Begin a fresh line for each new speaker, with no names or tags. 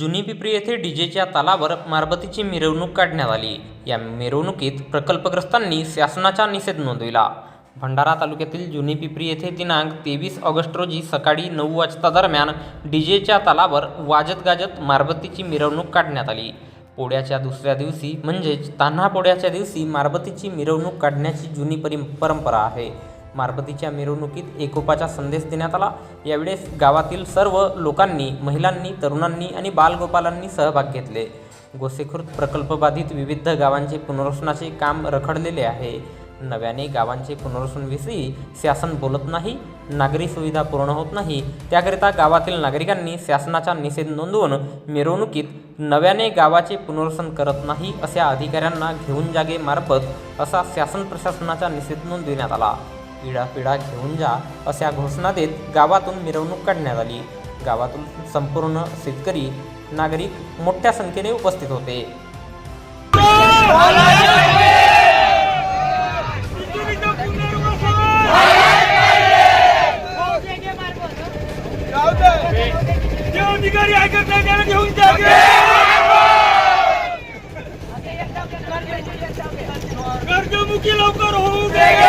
जुनी पिपरी येथे डीजेच्या तालावर मारबतीची मिरवणूक काढण्यात आली. या मिरवणुकीत प्रकल्पग्रस्तांनी शासनाचा निषेध नोंदविला. भंडारा तालुक्यातील जुनी पिपरी येथे दिनांक तेवीस ऑगस्ट रोजी सकाळी नऊ वाजता दरम्यान डीजेच्या तालावर वाजत गाजत मारबतीची मिरवणूक काढण्यात आली. पोळ्याच्या दुसऱ्या दिवशी म्हणजेच तान्हा पोळ्याच्या दिवशी मारबतीची मिरवणूक काढण्याची जुनी परि परंपरा आहे. मारबतीच्या मिरवणुकीत एकोपाचा संदेश देण्यात आला. यावेळेस गावातील सर्व लोकांनी महिलांनी तरुणांनी आणि बालगोपालांनी सहभाग घेतले. गोसेखुर्द प्रकल्पबाधित विविध गावांचे पुनर्वसनाचे काम रखडलेले आहे. नव्याने गावांचे पुनर्वसनविषयी शासन बोलत नाही नागरी सुविधा पूर्ण होत नाही. त्याकरिता गावातील नागरिकांनी शासनाचा निषेध नोंदवून मिरवणुकीत नव्याने गावाचे पुनर्वसन करत नाही अशा अधिकाऱ्यांना घेऊन जागे मार्फत असा शासन प्रशासनाचा निषेध नोंदविण्यात आला. पिढा पिढा घेऊन जा अशा घोषणा देत गावातून मिरवणूक काढण्यात आली. गावातून संपूर्ण शेतकरी नागरिक मोठ्या संख्येने उपस्थित होते.
अधिकारी ऐकत नाही त्याला घेऊन जा लवकर होऊ दे.